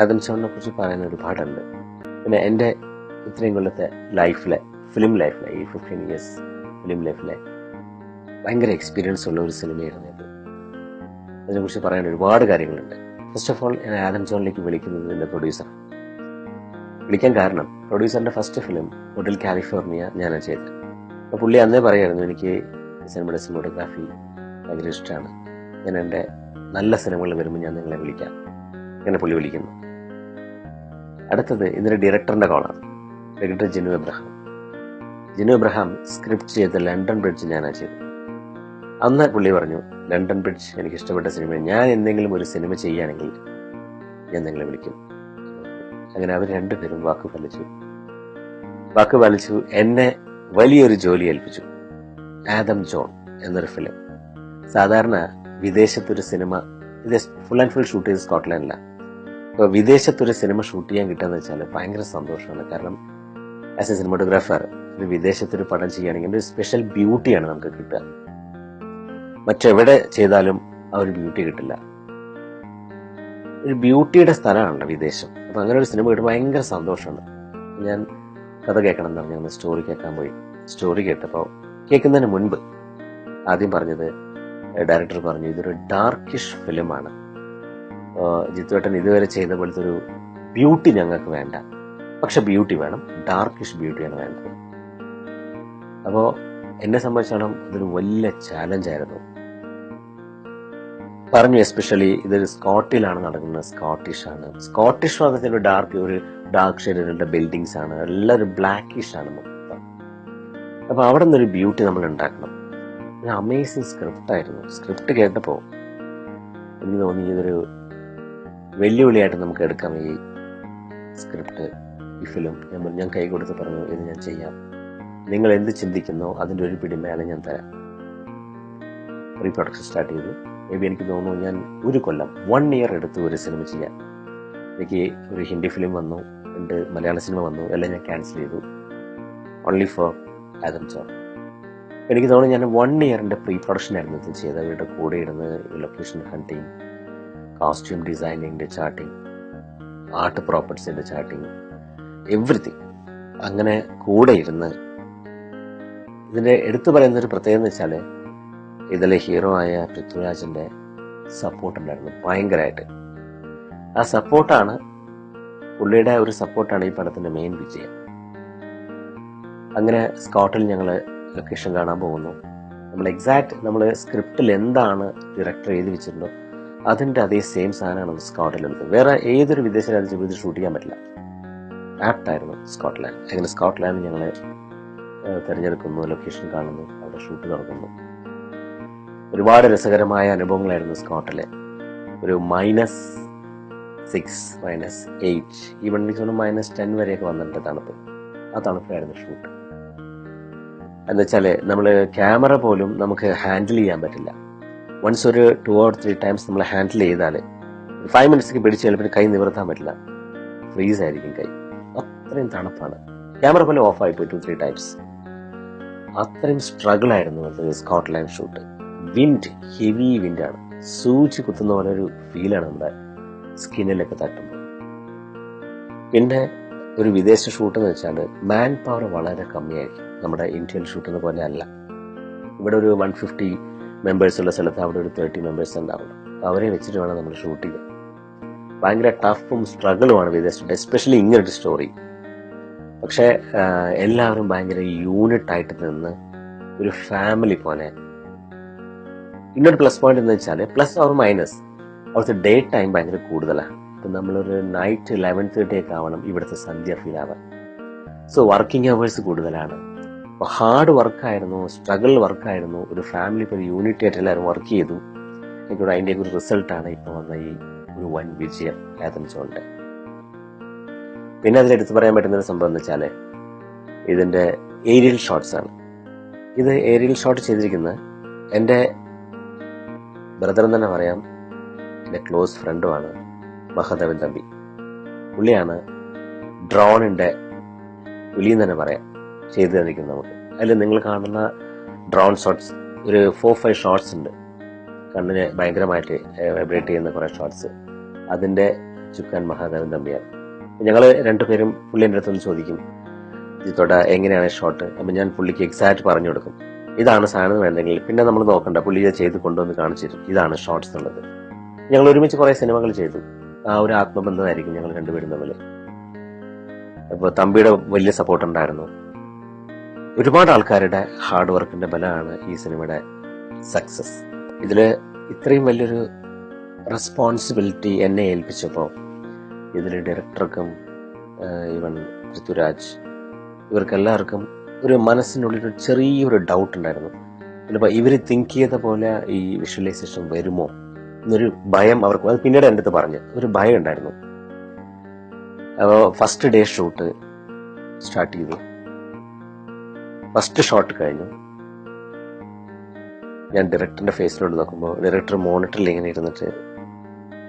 ആദം സോണിനെ കുറിച്ച് പറയാൻ ഒരുപാടുണ്ട്. പിന്നെ എന്റെ ഇത്രയും കൊല്ലത്തെ ലൈഫിലെ ഫിലിം ലൈഫിലെ ഈ ഫിഫ്റ്റീൻ ഇയേഴ്സ് ഫിലിം ലൈഫിലെ ഭയങ്കര എക്സ്പീരിയൻസ് ഉള്ള ഒരു സിനിമയായിരുന്നു ഇത്. അതിനെക്കുറിച്ച് പറയാൻ ഒരുപാട് കാര്യങ്ങളുണ്ട്. ഫസ്റ്റ് ഓഫ് ഓൾ ഞാൻ ആദം ജോണിലേക്ക് വിളിക്കുന്നത് എന്റെ പ്രൊഡ്യൂസർ വിളിക്കാൻ കാരണം പ്രൊഡ്യൂസറിന്റെ ഫസ്റ്റ് ഫിലിം ഹോട്ടൽ കാലിഫോർണിയ ഞാനാണ് ചെയ്തത്. അപ്പോൾ പുള്ളി അന്നേ പറയായിരുന്നു എനിക്ക് സിനിമയുടെ സിനിമോട്ടോഗ്രാഫി ഭയങ്കര ഇഷ്ടമാണ് ഞാൻ എന്റെ നല്ല സിനിമകൾ വരുമ്പോൾ ഞാൻ നിങ്ങളെ വിളിക്കാം. അങ്ങനെ പുള്ളി വിളിക്കുന്നു. അടുത്തത് ഇതിന്റെ ഡയറക്ടറിന്റെ കോളാണ് ഡയറക്ടർ ജിനു എബ്രഹാം. ജിനു എബ്രഹാം സ്ക്രിപ്റ്റ് ചെയ്ത ലണ്ടൻ ബ്രിഡ്ജ് ഞാനാണ് ചെയ്തത്. അന്ന് പുള്ളി പറഞ്ഞു ലണ്ടൻ ബ്രിഡ്ജ് എനിക്ക് ഇഷ്ടപ്പെട്ട സിനിമ ഞാൻ എന്തെങ്കിലും ഒരു സിനിമ ചെയ്യുകയാണെങ്കിൽ ഞാൻ നിങ്ങളെ വിളിക്കും. അങ്ങനെ അവർ രണ്ടുപേരും വാക്ക് പാലിച്ചു. വാക്ക് പാലിച്ചു. എന്നെ വലിയൊരു ജോലി ഏൽപ്പിച്ചു. ആദം ജോൺ എന്നൊരു ഫിലിം സാധാരണ വിദേശത്തൊരു സിനിമ ഇത് ഫുൾ ആൻഡ് ഫുൾ ഷൂട്ട് ചെയ്ത് സ്കോട്ട്ലാൻഡിലാണ് വിദേശത്തൊരു സിനിമ ഷൂട്ട് ചെയ്യാൻ കിട്ടുക വെച്ചാൽ ഭയങ്കര സന്തോഷമാണ്. കാരണം ആസ് എ സിനിമാറ്റോഗ്രാഫർ ഒരു വിദേശത്തൊരു പടം ചെയ്യുകയാണെങ്കിൽ ഒരു സ്പെഷ്യൽ ബ്യൂട്ടിയാണ് നമുക്ക് കിട്ടുക. മറ്റെവിടെ ചെയ്താലും ആ ഒരു ബ്യൂട്ടി കിട്ടില്ല. ഒരു ബ്യൂട്ടിയുടെ സ്ഥലമാണല്ലോ വിദേശം. അപ്പൊ അങ്ങനെ ഒരു സിനിമ കിട്ടുമ്പോൾ ഭയങ്കര സന്തോഷമാണ്. ഞാൻ കഥ കേൾക്കണം എന്ന് പറഞ്ഞ് സ്റ്റോറി കേൾക്കാൻ പോയി. സ്റ്റോറി കേട്ടപ്പോൾ കേൾക്കുന്നതിന് മുൻപ് ആദ്യം പറഞ്ഞത് ഡയറക്ടർ പറഞ്ഞു ഇതൊരു ഡാർക്കിഷ് ഫിലിമാണ് ജിത്തുവേട്ടൻ ഇതുവരെ ചെയ്ത പോലത്തെ ഒരു ബ്യൂട്ടി ഞങ്ങൾക്ക് വേണ്ട. പക്ഷെ ബ്യൂട്ടി വേണം. ഡാർക്കിഷ് ബ്യൂട്ടിയാണ് വേണ്ടത്. അപ്പോൾ എന്നെ സംബന്ധിച്ചിടത്തോളം ഇതൊരു വലിയ ചാലഞ്ചായിരുന്നു പറഞ്ഞു എസ്പെഷ്യലി ഇതൊരു സ്കോട്ടിലാണ് നടക്കുന്നത്. സ്കോട്ടിഷ് ആണ്. സ്കോട്ടിഷ് മതത്തിൽ ഒരു ഡാർക്ക് ഒരു ഡാർക്ക് ഷെയ്ഡിലുള്ള ബിൽഡിങ്സ് ആണ്. എല്ലാം ഒരു ബ്ലാക്കിഷ് ആണ് മൊത്തം. അപ്പോൾ അവിടെ നിന്നൊരു ബ്യൂട്ടി നമ്മൾ ഉണ്ടാക്കണം. ഒരു അമേസിങ് സ്ക്രിപ്റ്റ് ആയിരുന്നു. സ്ക്രിപ്റ്റ് കേട്ടപ്പോൾ എനിക്ക് തോന്നി ഇതൊരു വെല്ലുവിളിയായിട്ട് നമുക്ക് എടുക്കാം ഈ സ്ക്രിപ്റ്റ് ഈ ഫിലിം ഞാൻ ഞാൻ കൈ കൊടുത്ത് പറഞ്ഞു ഇത് ഞാൻ ചെയ്യാം. നിങ്ങൾ എന്ത് ചിന്തിക്കുന്നോ അതിന്റെ ഒരു പിടി മേലെ ഞാൻ തരാം. പ്രീ പ്രൊഡക്ഷൻ സ്റ്റാർട്ട് ചെയ്തു. മേ ബി എനിക്ക് തോന്നുന്നു ഞാൻ ഒരു കൊല്ലം വൺ ഇയർ എടുത്തു ഒരു സിനിമ ചെയ്യാൻ എനിക്ക് ഒരു ഹിന്ദി ഫിലിം വന്നു രണ്ട് മലയാള സിനിമ വന്നു എല്ലാം ഞാൻ ക്യാൻസൽ ചെയ്തു. ഓൺലി ഫോർ ആദം സോൺ എനിക്ക് തോന്നുന്നു ഞാൻ വൺ ഇയറിന്റെ പ്രീ പ്രൊഡക്ഷൻ ആയിരുന്നു ഇത് ചെയ്തത്. അവരുടെ കൂടെ ഇരുന്ന് ലൊക്കേഷൻ ഹണ്ടിങ് കോസ്റ്റ്യൂം ഡിസൈനിങ്ങിന്റെ ചാർട്ടിങ് ആർട്ട് പ്രോപ്പർട്ടീസിന്റെ ചാർട്ടിങ് എവറിത്തിങ് അങ്ങനെ കൂടെ ഇരുന്ന് ഇതിന്റെ എടുത്തു പറയുന്ന ഒരു പ്രത്യേകത എന്ന് വെച്ചാൽ ഇതിലെ ഹീറോ ആയ പൃഥ്വിരാജിന്റെ സപ്പോർട്ട് ഉണ്ടായിരുന്നു ഭയങ്കരമായിട്ട് ആ സപ്പോർട്ടാണ് പുള്ളിയുടെ ഒരു സപ്പോർട്ടാണ് ഈ പടത്തിന്റെ മെയിൻ വിജയം. അങ്ങനെ സ്കോട്ടിൽ ഞങ്ങൾ ലൊക്കേഷൻ കാണാൻ പോകുന്നു. നമ്മൾ എക്സാക്ട് നമ്മൾ സ്ക്രിപ്റ്റിൽ എന്താണ് ഡയറക്ടർ എഴുതി വെച്ചിട്ടുണ്ടോ അതിന്റെ അതേ സെയിം സാധനമാണ് സ്കോട്ടിൽ വേറെ ഏതൊരു വിദേശ രാജ്യത്തും ഇത് ഷൂട്ട് ചെയ്യാൻ പറ്റില്ല. ആപ്റ്റായിരുന്നു സ്കോട്ട്ലാൻഡ്. അങ്ങനെ സ്കോട്ട്ലാൻഡ് ഞങ്ങൾ തിരഞ്ഞെടുക്കുന്നു ലൊക്കേഷൻ കാണുന്നു അവിടെ ഷൂട്ട് നടക്കുന്നു ഒരുപാട് രസകരമായ അനുഭവങ്ങളായിരുന്നു സ്കോട്ടിലെ ഒരു മൈനസ് സിക്സ് മൈനസ് എയ്റ്റ് ഈ വണ്ടി ചോദിച്ചു മൈനസ് ടെൻ വരെയൊക്കെ വന്നിട്ടുണ്ട് തണുപ്പ്. ആ തണുപ്പായിരുന്നു ഷൂട്ട് എന്നുവെച്ചാൽ നമ്മൾ ക്യാമറ പോലും നമുക്ക് ഹാൻഡിൽ ചെയ്യാൻ പറ്റില്ല. വൺസ് ഒരു ടു ഓർ ത്രീ ടൈംസ് നമ്മൾ ഹാൻഡിൽ ചെയ്താൽ ഫൈവ് മിനിറ്റ്സ് പിടിച്ച് ചിലപ്പോൾ കൈ നിവർത്താൻ പറ്റില്ല. ഫ്രീസ് ആയിരിക്കും കൈ. അത്രയും തണുപ്പാണ്. ക്യാമറ പോലെ ഓഫ് ആയി പോയി ടു ത്രീ ടൈംസ് അത്രയും സ്ട്രഗിൾ ആയിരുന്നു അത് സ്കോട്ട്ലാൻഡ് ഷൂട്ട് വിൻഡ് ഹെവി വിൻഡാണ് സൂചി കുത്തുന്ന പോലെ ഒരു ഫീലാണ് നമ്മുടെ സ്കിന്നിലൊക്കെ തട്ടുമ്പോൾ പിന്നെ ഒരു വിദേശ ഷൂട്ട് എന്ന് വെച്ചാൽ മാൻ പവർ വളരെ കമ്മിയായിരിക്കും. നമ്മുടെ ഇന്ത്യൻ ഷൂട്ടിനെ പോലെ അല്ല. ഇവിടെ ഒരു വൺ ഫിഫ്റ്റി മെമ്പേഴ്സ് ഉള്ള സ്ഥലത്ത് അവിടെ ഒരു തേർട്ടി മെമ്പേഴ്സ് ഉണ്ടാവുള്ളൂ. അവരെ വെച്ചിട്ട് വേണം നമ്മൾ ഷൂട്ട് ചെയ്യാൻ. ഭയങ്കര ടഫും സ്ട്രഗിളുമാണ് വിദേശത്ത് എസ്പെഷ്യലി ഇങ്ങനൊരു സ്റ്റോറി പക്ഷേ എല്ലാവരും ഭയങ്കര യൂണിറ്റ് ആയിട്ട് നിന്ന് ഒരു ഫാമിലി പോലെ. ഇന്നൊരു പ്ലസ് പോയിന്റ് എന്ന് വെച്ചാൽ പ്ലസ് ഓർ മൈനസ് അവിടുത്തെ ഡേ ടൈം ഭയങ്കര കൂടുതലാണ്. ഇപ്പം നമ്മളൊരു നൈറ്റ് ലെവൻ തേർട്ടി ഒക്കെ ആവണം ഇവിടുത്തെ സന്ധ്യ ഫീൽ ആവാൻ. സോ വർക്കിംഗ് അവേഴ്സ് കൂടുതലാണ്. അപ്പോൾ ഹാർഡ് വർക്കായിരുന്നു സ്ട്രഗിൾ വർക്കായിരുന്നു ഒരു ഫാമിലി ഇപ്പോൾ ഒരു യൂണിറ്റ് ആയിട്ട് എല്ലാവരും വർക്ക് ചെയ്തു. എനിക്കൂടെ അതിന്റെ ഒരു റിസൾട്ടാണ് ഇപ്പോൾ വന്ന ഈ ഒരു വൻ വിജയം ആദംസോണിന്റെ പിന്നെ അതിലെടുത്ത് പറയാൻ പറ്റുന്ന ഒരു സംഭവം എന്ന് വെച്ചാൽ ഇതിന്റെ ഏരിയൽ ഷോട്ട്സ് ആണ്. ഇത് ഏരിയൽ ഷോട്ട് ചെയ്തിരിക്കുന്നത് എന്റെ ബ്രദർ തന്നെ പറയാം എന്റെ ക്ലോസ് ഫ്രണ്ടുമാണ് മഹദേവൻ തമ്പി. പുള്ളിയാണ് ഡ്രോണിന്റെ പുലിയെന്ന് തന്നെ പറയാം. ചെയ്തു തന്നിരിക്കുന്നത് നമുക്ക്. അതിൽ നിങ്ങൾ കാണുന്ന ഡ്രോൺ ഷോട്ട്സ് ഒരു ഫോർ ഫൈവ് ഷോട്ട്സ് ഉണ്ട്. കണ്ണിന് ഭയങ്കരമായിട്ട് വൈബ്രേറ്റ് ചെയ്യുന്ന കുറേ ഷോട്ട്സ്. അതിന്റെ ചുക്കാൻ മഹാദേവൻ തമ്പിയാണ് ഞങ്ങൾ രണ്ടുപേരും പുള്ളി എന്റെ അടുത്തൊന്ന് ചോദിക്കും ജിത്തോട്ട എങ്ങനെയാണ് ഷോട്ട്? അപ്പം ഞാൻ പുള്ളിക്ക് എക്സാക്ട് പറഞ്ഞു കൊടുക്കും. ഇതാണ് സാധനം വേണ്ടെങ്കിൽ പിന്നെ നമ്മൾ നോക്കണ്ട. പുള്ളി ഇത് ചെയ്ത് കൊണ്ടുവന്ന് കാണിച്ചു തരും. ഇതാണ് ഷോർട്സ് എന്നുള്ളത്. ഞങ്ങൾ ഒരുമിച്ച് കുറേ സിനിമകൾ ചെയ്തു. ആ ഒരു ആത്മബന്ധമായിരിക്കും ഞങ്ങൾ രണ്ടുപേരും തമ്മിൽ അപ്പോൾ തമ്പിയുടെ വലിയ സപ്പോർട്ട് ഉണ്ടായിരുന്നു. ഒരുപാട് ആൾക്കാരുടെ ഹാർഡ് വർക്കിന്റെ ബലമാണ് ഈ സിനിമയുടെ സക്സസ് ഇതിൽ ഇത്രയും വലിയൊരു റെസ്പോൺസിബിലിറ്റി എന്നെ ഏൽപ്പിച്ചപ്പോൾ ഇതിൽ ഡയറക്ടർക്കും ഇവൻ പൃഥ്വിരാജ് ഇവർക്കെല്ലാവർക്കും ഒരു മനസ്സിനുള്ളിൽ ഒരു ചെറിയൊരു ഡൗട്ട് ഉണ്ടായിരുന്നു. ചിലപ്പോൾ ഇവർ തിങ്ക് ചെയ്ത പോലെ ഈ വിഷ്വലൈസേഷൻ വരുമോ എന്നൊരു ഭയം അവർക്ക് അത് പിന്നീട് എന്റെ അടുത്ത് പറഞ്ഞു. ഒരു ഭയം ഉണ്ടായിരുന്നു. അപ്പോൾ ഫസ്റ്റ് ഡേ ഷൂട്ട് സ്റ്റാർട്ട് ചെയ്തു. ഫസ്റ്റ് ഷോട്ട് കഴിഞ്ഞു. ഞാൻ ഡയറക്ടറിന്റെ ഫേസിലോട്ട് നോക്കുമ്പോൾ ഡയറക്ടർ മോണിറ്ററിൽ ഇങ്ങനെ ഇരുന്നിട്ട്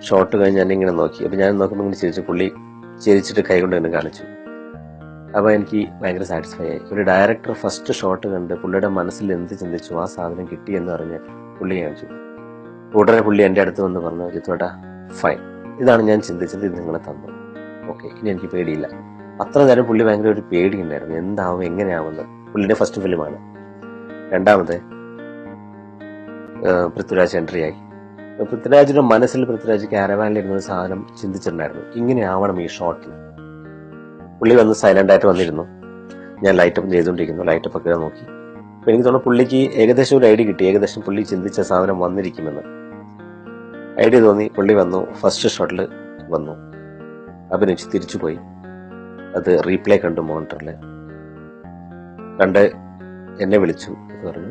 ഷോട്ട് കഴിഞ്ഞ് ഞാൻ ഇങ്ങനെ നോക്കി. അപ്പൊ ഞാൻ നോക്കുമ്പോൾ ഇങ്ങനെ ചിരിച്ചു പുള്ളി ചിരിച്ചിട്ട് കൈകൊണ്ട് എന്നെ കാണിച്ചു. അപ്പൊ എനിക്ക് ഭയങ്കര സാറ്റിസ്ഫൈ ആയി. ഒരു ഡയറക്ടർ ഫസ്റ്റ് ഷോട്ട് കണ്ട് പുള്ളിയുടെ മനസ്സിൽ എന്ത് ചിന്തിച്ചു? ആ സാധനം കിട്ടി എന്ന് പറഞ്ഞ് പുള്ളി കാണിച്ചു. ഉടനെ പുള്ളി എന്റെ അടുത്ത് വന്ന് പറഞ്ഞു ജിത്തോട്ടാ ഫൈൻ ഇതാണ് ഞാൻ ചിന്തിച്ചത് ഇത് നിങ്ങളെ തന്നു. ഓക്കെ ഇനി എനിക്ക് പേടിയില്ല. അത്ര നേരം പുള്ളി ഭയങ്കര ഒരു പേടി ഉണ്ടായിരുന്നു. എന്താവും എങ്ങനെയാവുന്നത് പുള്ളിയുടെ ഫസ്റ്റ് ഫിലിമാണ് രണ്ടാമത് പൃഥ്വിരാജ് എൻട്രി ആയി. പൃഥ്വിരാജിന്റെ മനസ്സിൽ പൃഥ്വിരാജ് ക്യാരവാനിലിരുന്ന ഒരു സാധനം ചിന്തിച്ചിട്ടുണ്ടായിരുന്നു. ഇങ്ങനെ ആവണം ഈ ഷോട്ടിൽ പുള്ളി വന്ന് സൈലന്റ് ആയിട്ട് വന്നിരുന്നു. ഞാൻ ലൈറ്റപ്പ് ചെയ്തുകൊണ്ടിരിക്കുന്നു. ലൈറ്റപ്പ് ഒക്കെ നോക്കി. അപ്പൊ എനിക്ക് തോന്നുന്നു പുള്ളിക്ക് ഏകദേശം ഒരു ഐഡിയ കിട്ടി. ഏകദേശം പുള്ളി ചിന്തിച്ച സാധനം വന്നിരിക്കുമെന്ന്. ഐഡിയ തോന്നി പുള്ളി വന്നു. ഫസ്റ്റ് ഷോട്ടിൽ വന്നു. അഭിനയിച്ച് തിരിച്ചു പോയി അത് റീപ്ലേ കണ്ടു മോണിറ്ററിൽ കണ്ട് എന്നെ വിളിച്ചു എന്ന് പറഞ്ഞു.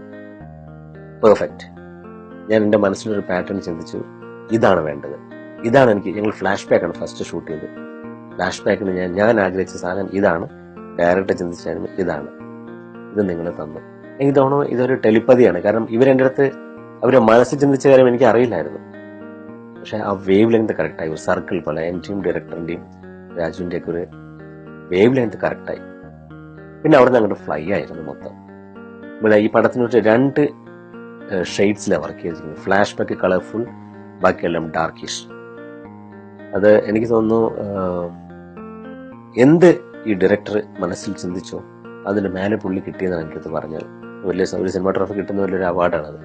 പെർഫെക്റ്റ് ഞാൻ എന്റെ മനസ്സിലൊരു പാറ്റേൺ ചിന്തിച്ചു. ഇതാണ് വേണ്ടത്. ഇതാണ് എനിക്ക് ഞങ്ങൾ ഫ്ലാഷ് ബാക്കാണ് ഫസ്റ്റ് ഷൂട്ട് ചെയ്ത് ഫ്ലാഷ് ബാക്കിന് ഞാൻ ഞാൻ ആഗ്രഹിച്ച സാധനം ഇതാണ്. ഡയറക്റ്റ് ചിന്തിച്ചായിരുന്നു ഇതാണ്. ഇത് നിങ്ങൾ തന്നു. എനിക്ക് തോന്നുന്നു ഇതൊരു ടെലിപ്പതിയാണ്. കാരണം ഇവരെന്റെ അടുത്ത് അവരെ മനസ്സിൽ ചിന്തിച്ച കാര്യം എനിക്ക് അറിയില്ലായിരുന്നു. പക്ഷെ ആ വേവ് ലെങ്ത് കറക്റ്റായി ഒരു സർക്കിൾ പോലെ എന്റെയും ഡയറക്ടറിന്റെയും രാജുവിന്റെയൊക്കെ ഒരു വേവ് ലെങ്ത് കറക്റ്റായി പിന്നെ അവിടെ അങ്ങോട്ട് ഫ്ലൈ ആയിരുന്നു മൊത്തം. ഇവിടെ ഈ പടത്തിന് ഒരു രണ്ട് ഷെയ്ഡ്സിലാണ് വർക്ക് ചെയ്തിരിക്കുന്നത്. ഫ്ലാഷ് ബാക്ക് കളർഫുൾ ബാക്കിയെല്ലാം ഡാർക്കിഷ് അത് എനിക്ക് തോന്നുന്നു എന്ത് ഈ ഡയറക്ടർ മനസ്സിൽ ചിന്തിച്ചോ അതിന് മേലെ പുള്ളി കിട്ടിയെന്നാണ് എനിക്കത് പറഞ്ഞത്. വലിയ ഒരു സിനിമാട്രോഫി കിട്ടുന്ന വലിയൊരു അവാർഡാണ് അത്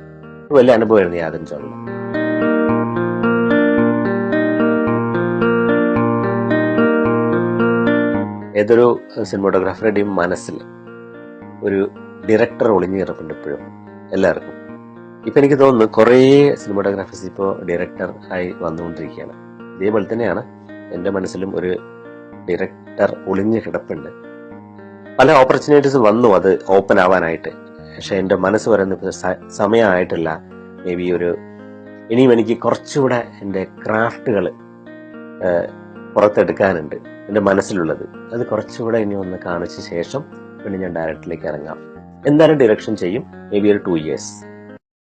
വലിയ അനുഭവമായിരുന്നു യാദൻ ചോളിൽ ഏതൊരു സിനിമാറ്റോഗ്രാഫറുടെയും മനസ്സിൽ ഒരു ഡയറക്ടർ ഒളിഞ്ഞു കിടപ്പുണ്ട് ഇപ്പോഴും എല്ലാവർക്കും. ഇപ്പൊ എനിക്ക് തോന്നുന്നു കുറേ സിനിമാറ്റോഗ്രാഫേഴ്സ് ഇപ്പോൾ ഡയറക്ടർ ആയി വന്നുകൊണ്ടിരിക്കുകയാണ്. ഇതേപോലെ തന്നെയാണ് എന്റെ മനസ്സിലും ഒരു ഡയറക്ടർ ഒളിഞ്ഞു കിടപ്പുണ്ട്. പല ഓപ്പർച്യൂണിറ്റീസ് വന്നു അത് ഓപ്പൺ ആവാനായിട്ട്. പക്ഷെ എന്റെ മനസ്സ് പറയുന്ന സമയമായിട്ടില്ല മേ ബി ഒരു ഇനിയും എനിക്ക് കുറച്ചുകൂടെ എന്റെ ക്രാഫ്റ്റുകൾ പുറത്തെടുക്കാനുണ്ട്. എന്റെ മനസ്സിലുള്ളത്. അത് കുറച്ചുകൂടെ ഇനി ഒന്ന് കാണിച്ച ശേഷം പിന്നെ ഞാൻ ഡയറക്ടറിലേക്ക് ഇറങ്ങാം. എന്തായാലും ഡിറക്ഷൻ ചെയ്യും. മേ ബി ഒരു ടു ഇയേഴ്സ്